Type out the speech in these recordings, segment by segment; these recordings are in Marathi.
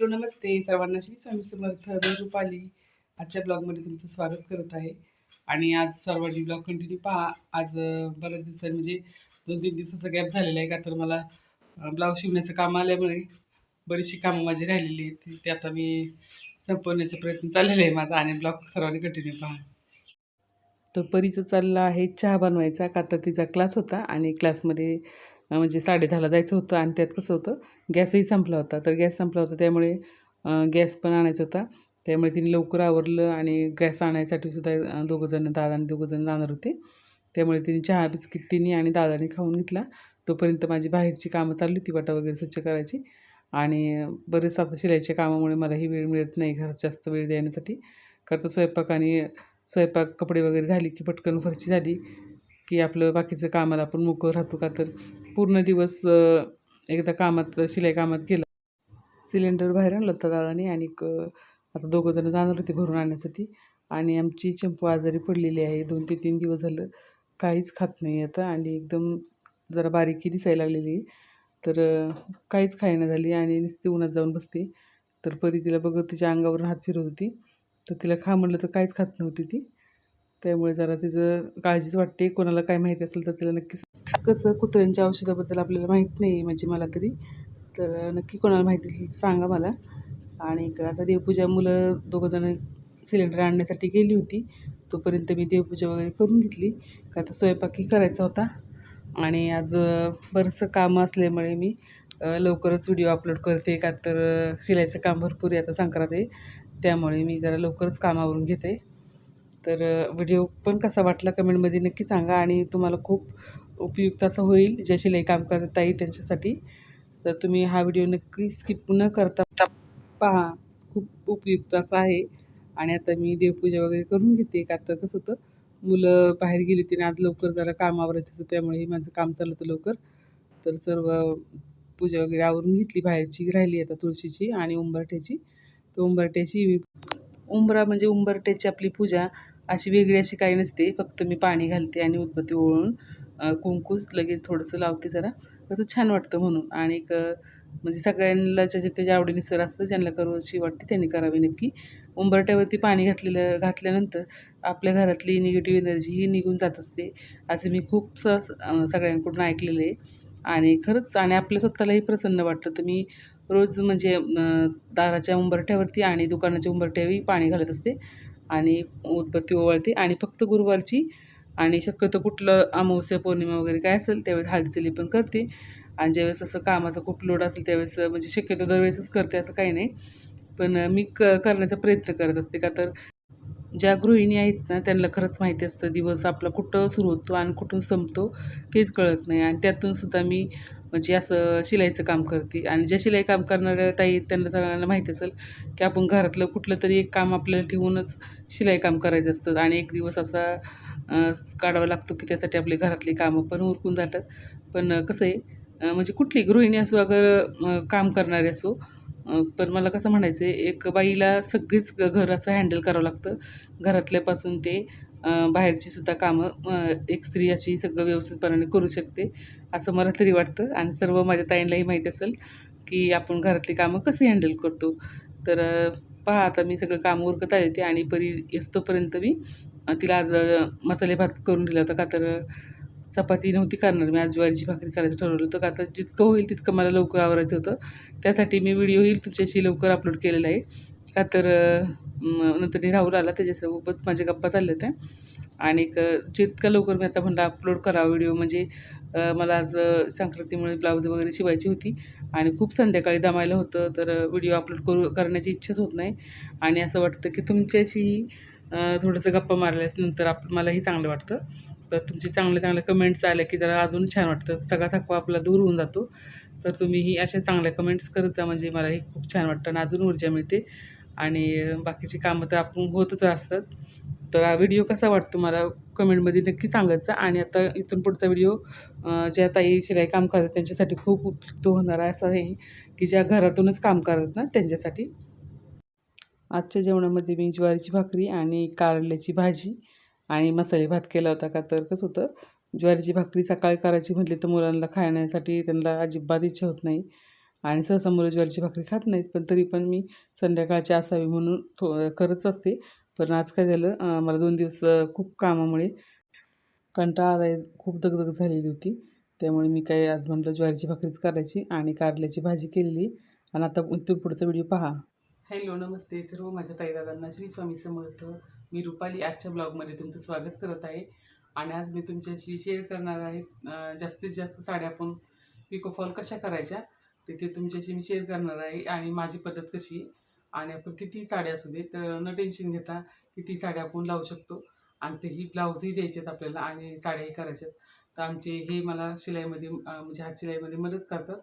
हॅलो नमस्ते. सर्वांना श्री स्वामी समर्थ. मी रुपाली. आजच्या ब्लॉगमध्ये तुमचं स्वागत करत आहे. आणि आज सर्वांनी ब्लॉग कंटिन्यू पहा. आज बऱ्याच दिवसांनी म्हणजे दोन तीन दिवसाचा गॅप झालेला आहे का तर मला ब्लाऊज शिवण्याचं काम आल्यामुळे बरीचशी कामं माझी राहिलेली आहेत. ती- ते आता मी संपवण्याचा प्रयत्न चाललेला आहे माझा आणि ब्लॉग सर्वांनी कंटिन्यू पहा. तर परीचं चाललं आहे चहा बनवायचा. का तर तिचा क्लास होता आणि क्लासमध्ये म्हणजे साडेदहाला जायचं होतं आणि त्यात कसं होतं गॅसही संपला होता. तर गॅस संपला होता त्यामुळे गॅस पण आणायचा होता. त्यामुळे तिने लवकर आवरलं आणि गॅस आणायसाठी सुद्धा दोघंजणं दादा आणि दोघंजणं जाणार होते. त्यामुळे तिने चहा बिस्किट तिने आणि दादाने खाऊन घेतला. तोपर्यंत माझी बाहेरची कामं चालली होती वाटा वगैरे स्वच्छ करायची. आणि बरेच आता शिलाईच्या कामामुळे मलाही वेळ मिळत नाही घरात जास्त वेळ देण्यासाठी. का तर स्वयंपाक आणि स्वयंपाक कपडे वगैरे झाली की पटकन फरची झाली. की आपलं बाकीचं कामाला आपण मोकळं राहतो का? तर पूर्ण दिवस एकदा कामात शिलाई कामात गेलं. सिलेंडर बाहेर आणलं होतं दादाने आणि आता दोघं जण जाणार होते भरून आणण्यासाठी. आणि आमची चंपू आजारी पडलेली आहे. दोन ते तीन दिवस झालं काहीच खात नाही आता आणि एकदम जरा बारीकी दिसायला लागलेली तर काहीच खायना झाली आणि नुसती उन्हात जाऊन बसते. तर परी तिला बघत तिच्या अंगावरून हात फिरत होती. तर तिला खा म्हणलं तर काहीच खात नव्हती ती. त्यामुळे जरा तिचं काळजीच वाटते. कोणाला काय माहिती असेल तर तिला नक्कीच कसं कुत्र्यांच्या औषधाबद्दल आपल्याला माहीत नाही म्हणजे मला तरी. तर नक्की कोणाला माहिती असेल सांगा मला. आणि आता देवपूजा मुलं दोघंजणं सिलेंडर आणण्यासाठी गेली होती. तोपर्यंत मी देवपूजा वगैरे करून घेतली. का आता स्वयंपाकही करायचा होता. आणि आज बरंचसं कामं असल्यामुळे मी लवकरच व्हिडिओ अपलोड करते. का तर शिलाईचं काम भरपूर आहे आता संक्रांत आहे. त्यामुळे मी जरा लवकरच कामावरून घेते. तर व्हिडिओ पण कसा वाटला कमेंटमध्ये नक्की सांगा आणि तुम्हाला खूप उपयुक्त असं होईल. ज्या शिलाई काम करत ताई त्यांच्यासाठी. तर तुम्ही हा व्हिडिओ नक्की स्किप न करता पहा. खूप उपयुक्त असा आहे. आणि आता मी देवपूजा वगैरे करून घेते. का तर कसं होतं मुलं बाहेर गेली होती आणि आज लवकर जरा काम आवरायचं होतं त्यामुळे माझं काम चालू होतं लवकर. तर सर्व पूजा वगैरे आवरून घेतली. बाहेरची राहिली आता तुळशीची आणि उंबरठ्याची. तर उंबरठ्याची उंबरा म्हणजे उंबरठ्याची आपली पूजा अशी वेगळी अशी काही नसते. फक्त मी पाणी घालते आणि उदबत्ती ओळून कुंकूस लगेच थोडंसं लावते जरा. तसं छान वाटतं म्हणून. आणि एक म्हणजे सगळ्यांना ज्याच्या त्याच्या सर असतं ज्यांना करूशी वाटते त्यांनी करावी नक्की. उंबरट्यावरती पाणी घातलेलं घातल्यानंतर आपल्या घरातली निगेटिव्ह एनर्जी ही निघून जात असते. असं मी खूप स सगळ्यांकडून ऐकलेलं आहे. आणि खरंच आणि आपल्या स्वतःलाही प्रसन्न वाटतं. तर मी रोज म्हणजे दाराच्या उंबरठ्यावरती आणि दुकानाच्या उंबरठ्यावरही पाणी घालत असते. आणि उदबत्ती ओवाळते. आणि फक्त गुरुवारची आणि शक्यतो कुठलं अमावस्या पौर्णिमा वगैरे काय असेल त्यावेळेस हळदीचली पण करते. आणि ज्यावेळेस असं कामाचा खूप लोड असेल त्यावेळेस म्हणजे शक्यतो दरवेळेसच करते असं काही नाही. पण मी क करण्याचा प्रयत्न करत असते. का तर ज्या गृहिणी आहेत ना त्यांना खरंच माहिती असतं दिवस आपला कुठं सुरू होतो आणि कुठून संपतो तेच कळत नाही. आणि त्यातून सुद्धा मी म्हणजे असं शिलाईचं काम करते. आणि ज्या शिलाई काम करणाऱ्या ताई त्यांना सगळ्यांना माहिती असेल की आपण घरातलं कुठलं तरी एक काम आपल्याला ठेवूनच शिलाई काम करायचं असतं. आणि एक दिवस असा काढावा लागतो की त्यासाठी आपली घरातली कामं पण उरकून जातात. पण कसं आहे म्हणजे कुठली गृहिणी असो अगर काम करणारी असो पण मला कसं म्हणायचं आहे एक बाईला सगळीच घर असं हँडल करावं लागतं. घरातल्यापासून ते बाहेरची सुद्धा कामं एक स्त्री अशी सगळं व्यवस्थितपणाने करू शकते. असं मला तरी वाटतं. आणि सर्व माझ्या ताईंनाही माहीत असेल की आपण घरातली कामं कशी हँडल करतो. तर पहा आता मी सगळं काम उरकत आले ते आणि परी येस्तोपर्यंत मी तिला आज मसाले भात करून दिला होता. का तर चपाती नव्हती करणार. मी आज ज्वारीची भाकरी करायचं ठरवलं होतं. का तर जितकं होईल तितकं मला लवकर आवरायचं होतं. त्यासाठी मी व्हिडिओही तुमच्याशी लवकर अपलोड केलेला आहे. का तर नंतर मी राहुल आला त्याच्यासोबत माझ्या गप्पा चालल्या होत्या. आणि जितकं लवकर मी आता म्हणलं अपलोड करावा व्हिडिओ म्हणजे मला आज संक्रांतीमुळे ब्लाऊज वगैरे शिवायची होती. आणि खूप संध्याकाळी दमायला होतं तर व्हिडिओ अपलोड करू करण्याची इच्छाच होत नाही. आणि असं वाटतं की तुमच्याशी थोडंसं गप्पा मारल्यानंतर आप मलाही चांगलं वाटतं. तर तुमचे चांगले चांगले कमेंट्स आले की जरा अजून छान वाटतं. सगळा थकवा आपला दूर होऊन जातो. तर तुम्हीही अशा चांगल्या कमेंट्स करत जा म्हणजे मलाही खूप छान वाटतं आणि अजून ऊर्जा मिळते. आणि बाकीची कामं तर आपण होतच असतात. तर हा व्हिडिओ कसा वाटतो मला कमेंटमध्ये नक्की सांगायचा. आणि आता इथून पुढचा व्हिडिओ ज्या ताई शिलाई काम करतात त्यांच्यासाठी खूप उपयुक्त होणार आहे असं आहे की ज्या घरातूनच काम करतात ना त्यांच्यासाठी. आजच्या जेवणामध्ये मी ज्वारीची भाकरी आणि कारल्याची भाजी आणि मसाले भात केला होता का तर कसं होतं ज्वारीची भाकरी सकाळी करायची म्हटली तर मुलांना खाण्यासाठी त्यांना अजिबात इच्छा होत नाही. आणि सहसा मुलं ज्वारीची भाकरी खात नाहीत पण तरी पण मी संध्याकाळची असावी म्हणून थो करत असते. पण आज काय झालं मला दोन दिवस खूप कामामुळे कंटाळा आला आहे, खूप दगदग झालेली होती. त्यामुळे मी काय आज म्हटलं ज्वारीची भाकरीच करायची आणि कारल्याची भाजी केलेली. आणि आता इथून पुढचा व्हिडिओ पहा. हॅलो नमस्ते सर्व माझ्या ताईदादांना श्री स्वामी समर्थ. मी रुपाली आजच्या ब्लॉगमध्ये तुमचं स्वागत करत आहे. आणि आज मी तुमच्याशी शेअर करणार आहे जास्तीत जास्त साड्या आपण पिको फॉल कशा करायच्या तिथे तुमच्याशी मी शेअर करणार आहे. आणि माझी पद्धत कशी आहे? आणि आपण किती साड्या असू दे तर न टेन्शन घेता किती साड्या आपण लावू शकतो. आणि तेही ब्लाऊजही द्यायचे आहेत आपल्याला आणि साड्याही करायच्यात. तर आमचे हे मला शिलाईमध्ये म्हणजे हात शिलाईमध्ये मदत करतात.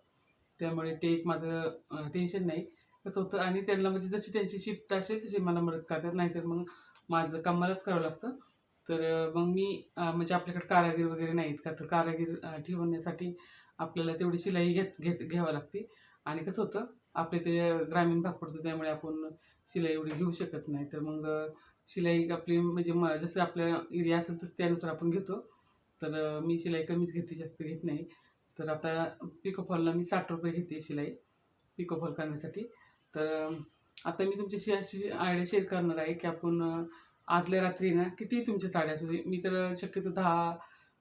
त्यामुळे ते एक माझं टेन्शन नाही. कसं होतं आणि त्यांना म्हणजे जशी त्यांची शिफ्ट असेल तशी मला मदत करतात. नाहीतर मग माझं कामालाच करावं लागतं. तर मग मी म्हणजे आपल्याकडे कारागीर वगैरे नाहीत का? तर कारागीर ठेवण्यासाठी आपल्याला तेवढी शिलाई घेत घेत घ्यावं लागते. आणि कसं होतं आपले ते ग्रामीण भाग पडतो त्यामुळे आपण शिलाई एवढी घेऊ शकत नाही. तर मग शिलाई आपली म्हणजे म जसं आपल्या एरिया असेल तसं त्यानुसार आपण घेतो. तर मी शिलाई कमीच घेते जास्त घेत नाही. तर आता पिको फॉलला मी साठ रुपये घेते शिलाई पिको फॉल करण्यासाठी. तर आता मी तुमच्याशी अशी आयडिया शेअर करणार आहे की आपण आदल्या रात्री ना किती तुमच्या साड्या असू दे मी तर शक्यतो दहा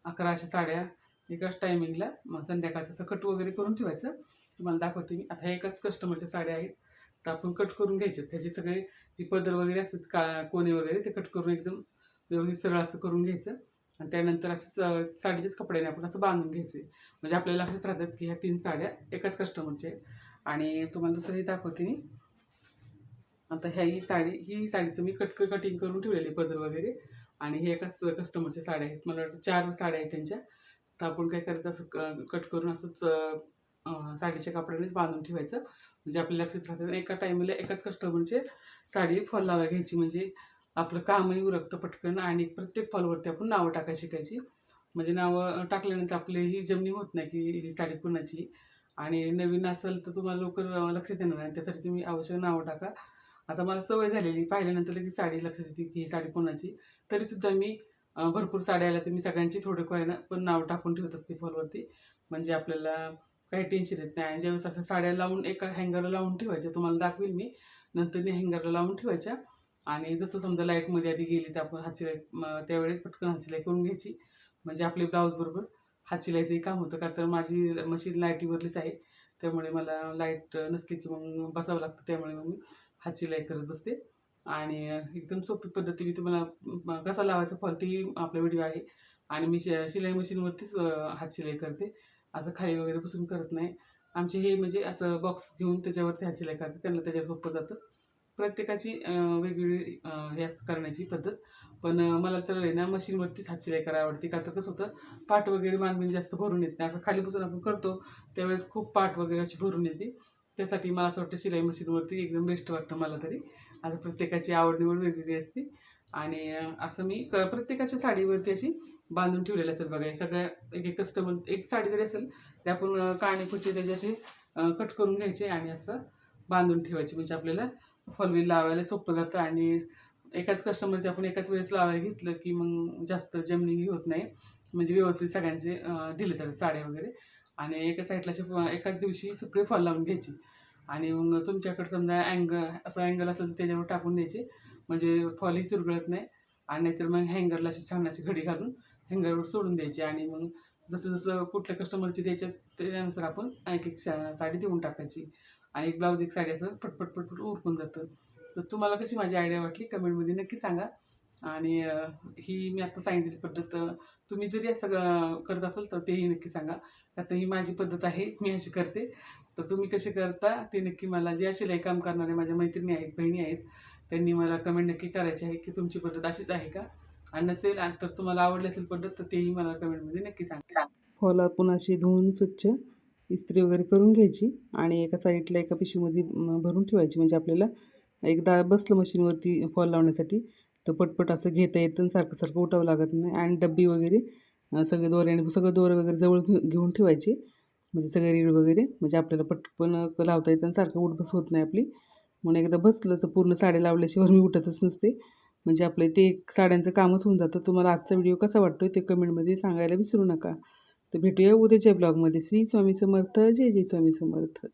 अकरा अशा साड्या एकाच टायमिंगला मग संध्याकाळचं असं कट वगैरे करून ठेवायचं. तुम्हाला दाखवते मी. आता ह्या एकाच कस्टमरच्या साड्या आहेत. तर आपण कट करून घ्यायचे. त्याचे सगळे जी पदर वगैरे असतात का कोणे वगैरे ते कट करून एकदम व्यवस्थित सगळं असं करून घ्यायचं. आणि त्यानंतर असं साडीच्याच कपड्याने आपण असं बांधून घ्यायचे. म्हणजे आपल्याला लक्षात राहतात की ह्या तीन साड्या एकाच कस्टमरच्या आहेत. आणि तुम्हाला दुसरंही दाखवते मी. आता ह्या ही साडी ही साडीचं मी कट कटिंग करून ठेवलेली पदर वगैरे. आणि हे एकाच कस्टमरच्या साड्या आहेत. मला वाटतं चार साड्या आहेत त्यांच्या. तर आपण काय करायचं असं क- कट करून असंच साडीच्या कपड्यानेच बांधून ठेवायचं. म्हणजे आपल्या लक्षात राहतं. एका टायमाला एकाच कस्टमरचे साडी फॉल लावा घ्यायची. म्हणजे आपलं कामही उरकतं पटकन आणि प्रत्येक फॉलवरती आपण नावं टाकायची शिकायची. म्हणजे नावं टाकल्यानंतर आपली ही जमनी होत नाही की ही साडी कुणाची. आणि नवीन असेल तर तुम्हाला लवकर लक्षात येणार नाही. त्यासाठी तुम्ही आवश्यक नावं टाका. आता मला सवय झालेली पाहिल्यानंतर ती साडी लक्षात येते की ही साडी कोणाची. तरीसुद्धा मी भरपूर साड्या आल्या तर मी सगळ्यांची थोडं काय पण नाव टाकून ठेवत असते फॉलवरती म्हणजे आपल्याला काही टेन्शन येत नाही. आणि ज्यावेळेस असं साड्या लावून एका हँगरला लावून ठेवायच्या तुम्हाला दाखवेल मी. नंतर हँगरला लावून ठेवायच्या. आणि जसं समजा लाईटमध्ये आधी गेली तर आपण हातशिलाई त्यावेळेस पटकन हातशिलाई करून घ्यायची. म्हणजे आपले ब्लाऊजबरोबर हातशिलाईचंही काम होतं. का तर माझी मशीन लाईटीवरलीच आहे. त्यामुळे मला लाइट नसली की मग बसावं लागतं. त्यामुळे मग मी हातशिलाई करत बसते. आणि एकदम सोपी पद्धती मी तुम्हाला कसा लावायचा फॉल ती आपला व्हिडिओ आहे. आणि मी शि शिलाई मशीनवरतीच हातशिलाई करते. असं खाली वगैरे बसून करत नाही. आमचे हे म्हणजे असं बॉक्स घेऊन त्याच्यावरती शिलाई करते त्यांना त्याच्या सोपं जातं. प्रत्येकाची वेगवेगळी हे असं करण्याची पद्धत. पण मला तर आहे ना मशीनवरतीच हातशिलाई करायला आवडते. का तर कसं होतं पाठ वगैरे मानवी जास्त भरून येत नाही. असं खाली बसून आपण करतो त्यावेळेस खूप पाठ वगैरे अशी भरून येते. त्यासाठी मला असं वाटतं शिलाई मशीनवरती एकदम बेस्ट वाटतं मला तरी. आता प्रत्येकाची आवड निवड वेगवेगळी असते. आणि असं मी क प्रत्येकाच्या साडीवरती अशी बांधून ठेवलेलं असेल बघा सगळ्या एक एक कस्टमर एक साडी जरी असेल ते आपण अं, काणे त्याचे असे कट करून घ्यायचे आणि असं बांधून ठेवायची. म्हणजे आपल्याला फॉलवी लावायला सोपं जातं आणि एकाच कस्टमरचे आपण एकाच वेळेस लावायला घेतलं की मग जास्त जमनिंग होत नाही. म्हणजे व्यवस्थित सगळ्यांचे दिले तर साड्या वगैरे. आणि एका साईडला असे फ- एकाच दिवशी सगळे फॉल लावून घ्यायची. आणि मग तुमच्याकडे समजा अँगल असं अँगल असेल तर त्याच्यावर टाकून द्यायचे. म्हणजे फॉलही चुरगळत नाही. आणि नाहीतर मग हँगरला अशी छान अशी घडी घालून हँगरवर सोडून द्यायची. आणि मग जसं जसं कुठल्या कस्टमरची द्यायच्या त्याच्यानुसार आपण एक एक शा- साडी देऊन टाकायची. आणि एक ब्लाऊज एक साडी असं पटपट पटपट उरकून जातं. तर तुम्हाला कशी माझी आयडिया वाटली? कमेंटमध्ये नक्की सांगा. आणि ही मी आता सांगितलेली पद्धत तुम्ही जरी असं करत असाल तर तेही नक्की सांगा. आता ही माझी पद्धत आहे मी अशी करते. तर तुम्ही कसे करता ते नक्की मला जे शिलाई काम करणारे माझ्या मैत्रिणी आहेत बहिणी आहेत त्यांनी मला कमेंट नक्की करायची आहे की तुमची पद्धत अशीच आहे का? आणि नसेल आणि तर तुम्हाला आवडली असेल पद्धत तर तेही मला कमेंटमध्ये नक्की सांगा. फॉल पुन्हा अशी धुवून स्वच्छ इस्त्री वगैरे करून घ्यायची आणि एका साईडला एका पिशवीमध्ये भरून ठेवायची. म्हणजे आपल्याला एकदा बसलं मशीनवरती फॉल लावण्यासाठी तर पटपट असं घेता येतं आणि सारखं सारखं उठावं लागत नाही. आणि डब्बी वगैरे सगळे दोऱ्याने सगळं दोरं वगैरे जवळ घेऊन ठेवायचे. म्हणजे सगळे रीड वगैरे म्हणजे आपल्याला पटकन लावता येतं आणि सारखं उठबस होत नाही आपली. म्हणून एकदा बसलं तर पूर्ण साड्या लावल्याशिवाय मी उठतच नसते. म्हणजे आपलं ते एक साड्यांचं कामच होऊन जातं. तुम्हाला आजचा व्हिडिओ कसा वाटतो ते कमेंटमध्ये सांगायला विसरू नका. तर भेटूया उद्याच्या ब्लॉगमध्ये. श्री स्वामी समर्थ. जय जय स्वामी समर्थ.